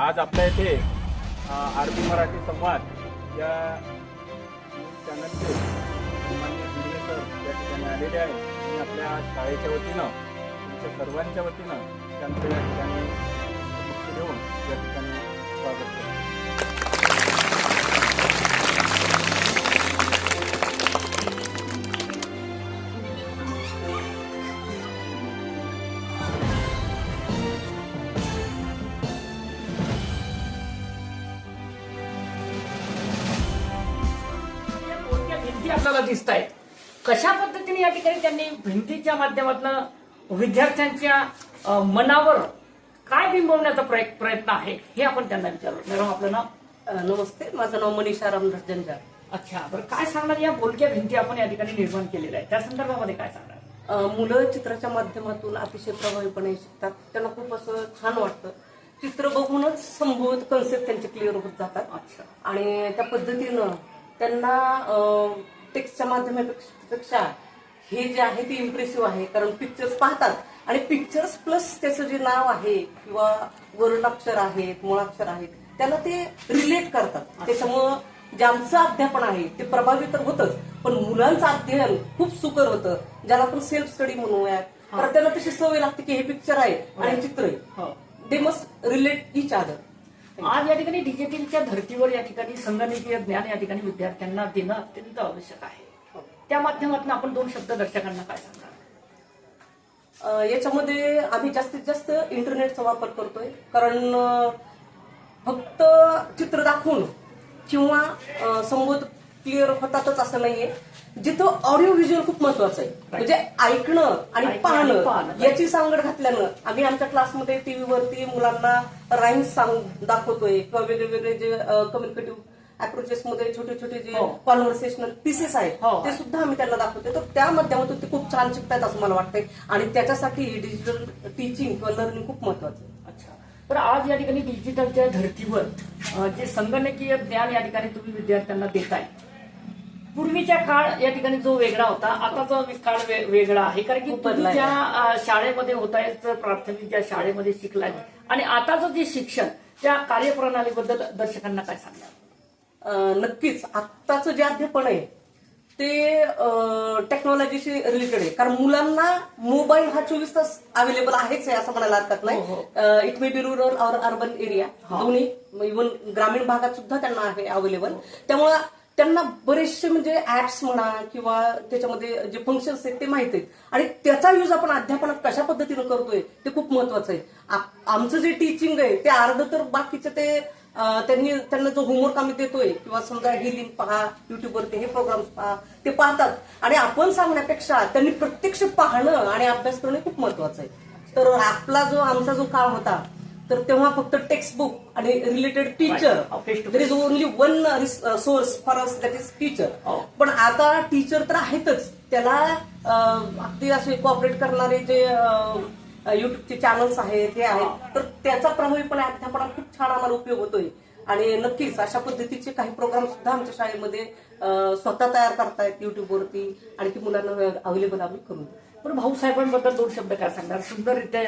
आज आपल्या इथे आर पी मराठी संवाद या चॅनलचे या ठिकाणी आलेले आहेत. आणि आपल्या शाळेच्या वतीनं तुमच्या सर्वांच्या वतीनं त्यांचं या ठिकाणी मुक्ती देऊन या ठिकाणी स्वागत करतो. आपल्याला दिसत आहेत कशा पद्धतीने या ठिकाणी त्यांनी भिंतीच्या माध्यमातून विद्यार्थ्यांच्या मनावर काय बिंबवण्याचा प्रय- प्रयत्न आहे हे आपण त्यांना विचारू मॅडम आपलं नाव? नमस्ते. माझं नाव मनीषा रामदास जंजाळ अच्छा बरं काय सांगणार? या बोलक्या भिंती आपण या ठिकाणी निर्माण केलेल्या आहेत. त्या संदर्भामध्ये काय सांगणार? मुलं चित्राच्या माध्यमातून अतिशय प्रभावीपणे शिकतात. त्यांना खूप असं छान वाटतं. चित्र बघूनच संभवत कन्सेप्ट त्यांचे क्लिअर होत जातात. अच्छा. आणि त्या पद्धतीनं त्यांना टेक्स्टच्या माध्यमापेक्षा हे जे आहे ते इम्प्रेसिव्ह आहे. कारण पिक्चर्स पाहतात. आणि पिक्चर्स प्लस त्याचं जे नाव आहे किंवा वर्णाक्षर आहेत मुळाक्षर आहेत त्याला ते रिलेट करतात. त्याच्यामुळं जे आमचं अध्यापन आहे ते प्रभावी तर होतच. पण मुलांचं अध्ययन खूप सुकर होतं. ज्याला आपण सेल्फ स्टडी म्हणूयात. तर त्यांना तशी सवय लागते की हे पिक्चर आहे आणि चित्र आहे. हो. They must relate each other आज या ठिकाणी डिजिटलच्या धर्तीवर या ठिकाणी संगणकीय ज्ञान या ठिकाणी विद्यार्थ्यांना देणं अत्यंत आवश्यक आहे. त्या माध्यमातून आपण दोन शब्द दर्शकांना काय सांगणार? याच्यामध्ये आम्ही जास्तीत जास्त इंटरनेटचा वापर करतोय. कारण फक्त चित्र दाखवून किंवा संवाद क्लिअर होतातच असं नाहीये. जिथं ऑडिओ व्हिज्युअल खूप महत्वाचं आहे. म्हणजे ऐकणं आणि पाहणं. याची सांगड घातल्यानं आम्ही आमच्या क्लासमध्ये टीव्हीवरती मुलांना राईम्स सांग दाखवतोय किंवा वेगळे वेगळे जे कम्युनिकेटिव्ह अप्रोचेस मध्ये छोटे छोटे जे हो. कॉन्व्हर्सेशनल पीसेस आहेत हो. ते सुद्धा आम्ही त्यांना दाखवतोय. तर त्या माध्यमातून ते खूप छान शिकतायत असं मला वाटतंय. आणि त्याच्यासाठी डिजिटल टीचिंग किंवा लर्निंग खूप महत्वाचं आहे. अच्छा. तर आज या ठिकाणी डिजिटलच्या धर्तीवर जे संगणकीय ज्ञान या ठिकाणी तुम्ही विद्यार्थ्यांना देताय पूर्वीच्या काळ या ठिकाणी जो वेगळा होता आताचा काळ वेगळा आहे. कारण की तुम्ही. ज्या शाळेमध्ये तर प्राथमिक ज्या शाळेमध्ये शिकलाय आणि आताचं जे शिक्षण त्या कार्यप्रणालीबद्दल दर्शकांना काय सांगणार नक्कीच. आत्ताचं जे अध्यापन आहे ते टेक्नॉलॉजीशी रिलेटेड आहे. कारण मुलांना मोबाईल हा चोवीस तास अवेलेबल आहेच आहे असं म्हणायला हरकत हो, नाही इट मे बी रुरल और अर्बन एरिया दोन्ही इव्हन ग्रामीण भागात सुद्धा त्यांना आहे अवेलेबल त्यामुळं त्यांना बरेचसे म्हणजे ऍप्स म्हणा किंवा त्याच्यामध्ये जे फंक्शन्स आहेत ते माहीत आहेत. आणि त्याचा यूज आपण अध्यापनात कशा पद्धतीनं करतोय ते खूप महत्वाचं आहे. आमचं जे टीचिंग आहे ते अर्ध तर बाकीचं ते त्यांनी त्यांना जो होमवर्क आम्ही देतोय किंवा समजा ही लिंक पहा युट्यूबवरती हे प्रोग्राम्स पहा ते पाहतात. आणि आपण सांगण्यापेक्षा त्यांनी प्रत्यक्ष पाहणं आणि अभ्यास करणं खूप महत्वाचं आहे. तर आपला जो आमचा जो काळ होता तर तेव्हा फक्त टेक्स्ट बुक आणि related teacher is only one source for us that is teacher Oh. पण आता टीचर तर आहेतच. त्याला अगदी असे कॉपरेट करणारे जे युट्यूबचे चॅनल्स आहेत हे आहेत. तर त्याचा प्रभावीपणे अध्यापनात खूप छान आम्हाला उपयोग होतोय. आणि नक्कीच अशा पद्धतीचे काही प्रोग्राम सुद्धा आमच्या शाळेमध्ये स्वतः तयार करतायत युट्यूबवरती आणि ती मुलांना अवेलेबल आम्ही करून. पण भाऊसाहेबांबद्दल दोन शब्द काय सांगणार? सुंदररित्या.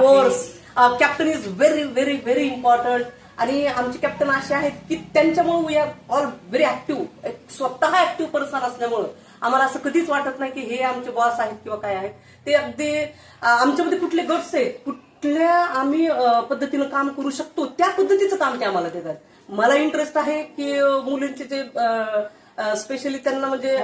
Course captain is very very very important आणि आमचे कॅप्टन असे आहेत की त्यांच्यामुळे we are all very active स्वतः ऍक्टिव्ह पर्सन असल्यामुळं आम्हाला असं कधीच वाटत नाही की हे आमचे बॉस आहेत किंवा काय आहेत. ते अगदी अं, आमच्यामध्ये कुठले गट्स आहेत कुठल्या आम्ही अं, पद्धतीनं काम करू शकतो त्या पद्धतीचं काम ते आम्हाला देतात. मला इंटरेस्ट आहे की अं, मुलींचे जे स्पेशली त्यांना म्हणजे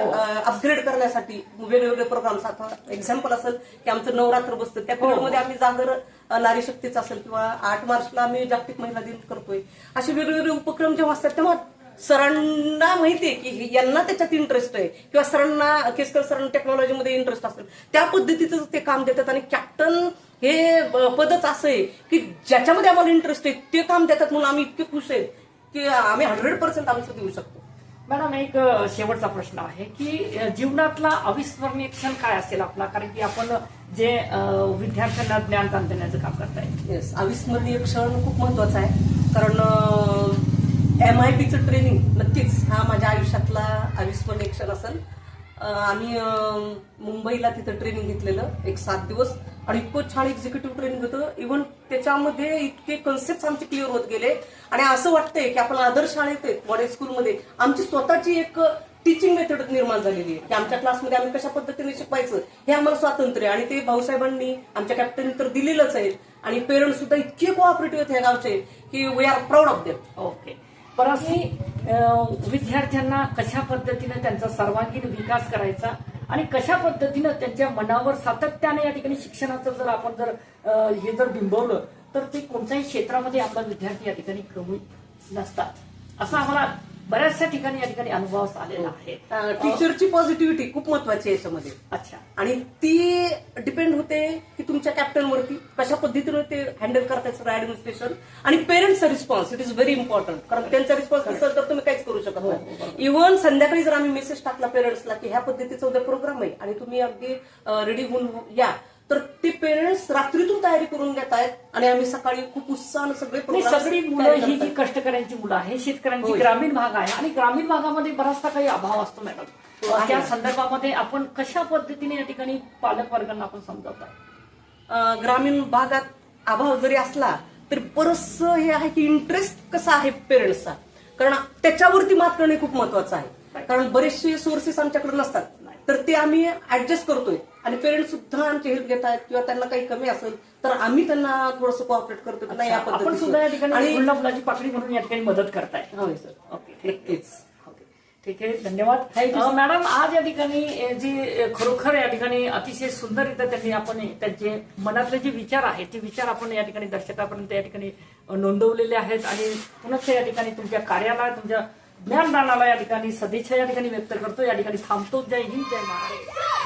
अपग्रेड करण्यासाठी वेगवेगळे प्रोग्राम्स आता एक्झाम्पल असेल की आमचं नवरात्र बसतं. त्या पिरियडमध्ये आम्ही जागर नारी शक्तीचा असेल किंवा आठ मार्चला आम्ही जागतिक महिला दिन करतोय. असे वेगवेगळे उपक्रम जेव्हा असतात तेव्हा सरांना माहितीये की हे- यांना त्याच्यात इंटरेस्ट आहे. किंवा सरांना केसकर सरांना टेक्नॉलॉजीमध्ये इंटरेस्ट असेल. त्या पद्धतीचं ते काम देतात आणि कॅप्टन हे पदच असं आहे की ज्याच्यामध्ये आम्हाला इंटरेस्ट आहे ते काम देतात म्हणून आम्ही इतके खुश आहेत की आम्ही हंड्रेड पर्सेंट आमचं देऊ शकतो. मॅडम एक शेवटचा प्रश्न आहे की जीवनातला अविस्मरणीय क्षण काय असेल आपला? कारण की आपण जे विद्यार्थ्यांना ज्ञानदान देण्याचं काम करताय. येस अविस्मरणीय क्षण खूप महत्त्वाचा आहे. कारण एम आय पीचं ट्रेनिंग नक्कीच हा माझ्या आयुष्यातला अविस्मरणीय क्षण असेल. आम्ही मुंबईला तिथं ट्रेनिंग घेतलेलं एक सात दिवस. आणि इतकं छान एक्झिक्युटिव्ह ट्रेनिंग होतं. इव्हन त्याच्यामध्ये इतके कन्सेप्ट आमचे क्लिअर होत गेले. आणि असं वाटतंय की आपण आदर्श शाळेत आहेत मॉडेल स्कूलमध्ये आमची स्वतःची एक टीचिंग मेथड निर्माण झालेली आहे. की आमच्या क्लासमध्ये आम्ही कशा पद्धतीने शिकवायचं हे आम्हाला स्वातंत्र्य आहे. आणि ते भाऊसाहेबांनी आमच्या कॅप्टन तर दिलेलंच आहे. आणि पेरेंट्स सुद्धा इतके कोऑपरेटिव्ह आहेत ह्या गावचे की we are proud of them okay परत की विद्यार्थ्यांना कशा पद्धतीने त्यांचा सर्वांगीण विकास करायचा आणि कशा पद्धतीनं त्यांच्या मनावर सातत्याने या ठिकाणी शिक्षणाचं जर आपण जर हे जर बिंबवलं तर ते कोणत्याही क्षेत्रामध्ये आपला विद्यार्थी या ठिकाणी कमी नसतात. असं आम्हाला बऱ्याचशा ठिकाणी या ठिकाणी अनुभव आलेला आहे. टीचरची पॉझिटिव्हिटी खूप महत्वाची आहे याच्यामध्ये. अच्छा. आणि ती डिपेंड होते की तुमच्या कॅप्टनवरती कशा पद्धतीने ते हँडल करतात सगळं ऍडमिनिस्ट्रेशन आणि पेरेंट्सचा response it is very important कारण त्यांचा रिस्पॉन्स नसेल तर तुम्ही काहीच करू शकत नाही. इव्हन संध्याकाळी जर आम्ही मेसेज टाकला पेरेंट्सला की ह्या पद्धतीचा उद्या प्रोग्राम आहे आणि तुम्ही अगदी रेडी होऊन या तर ते पेरेंट्स रात्रीतून तयारी करून घेत आहेत आणि आम्ही सकाळी खूप उत्साहानं सगळे सगळी मुलं ही जी. कष्टकऱ्यांची मुलं आहे शेतकऱ्यांची. ग्रामीण भाग आहे आणि ग्रामीण भागामध्ये बराचसा काही अभाव असतो मॅडम. त्या संदर्भामध्ये आपण कशा पद्धतीने या ठिकाणी पालक वर्गांना आपण समजावत ग्रामीण भागात अभाव जरी असला तरी बरंच हे आहे की इंटरेस्ट कसा आहे पेरेंट्सचा कारण त्याच्यावरती मात करणे खूप महत्वाचं आहे कारण बरेचसे सोर्सेस आमच्याकडे नसतात तर ते आम्ही ऍडजस्ट करतोय. आणि पेरेंट्स सुद्धा आमची हेल्प घेत आहेत किंवा त्यांना काही कमी असेल तर आम्ही त्यांना थोडंसं कोऑपरेट करतो की नाही या आपण सुद्धा या ठिकाणी आणि गुलाब मुलाची पाकळी म्हणून या ठिकाणी मदत करताय. होय सर. ओके ठीक नक्कीच ओके. ठीक आहे. धन्यवाद. अं, मॅडम आज या ठिकाणी जी खरोखर या ठिकाणी अतिशय सुंदररित्या त्यांनी आपण त्यांचे मनातले जे विचार आहेत ते विचार आपण या ठिकाणी दर्शकापर्यंत या ठिकाणी नोंदवलेले आहेत. आणि पुनश्च या ठिकाणी तुमच्या कार्याला तुमच्या ज्ञानदानाला या ठिकाणी सदिच्छा या ठिकाणी व्यक्त करतो. या ठिकाणी थांबतो जय हिंद जय महाराज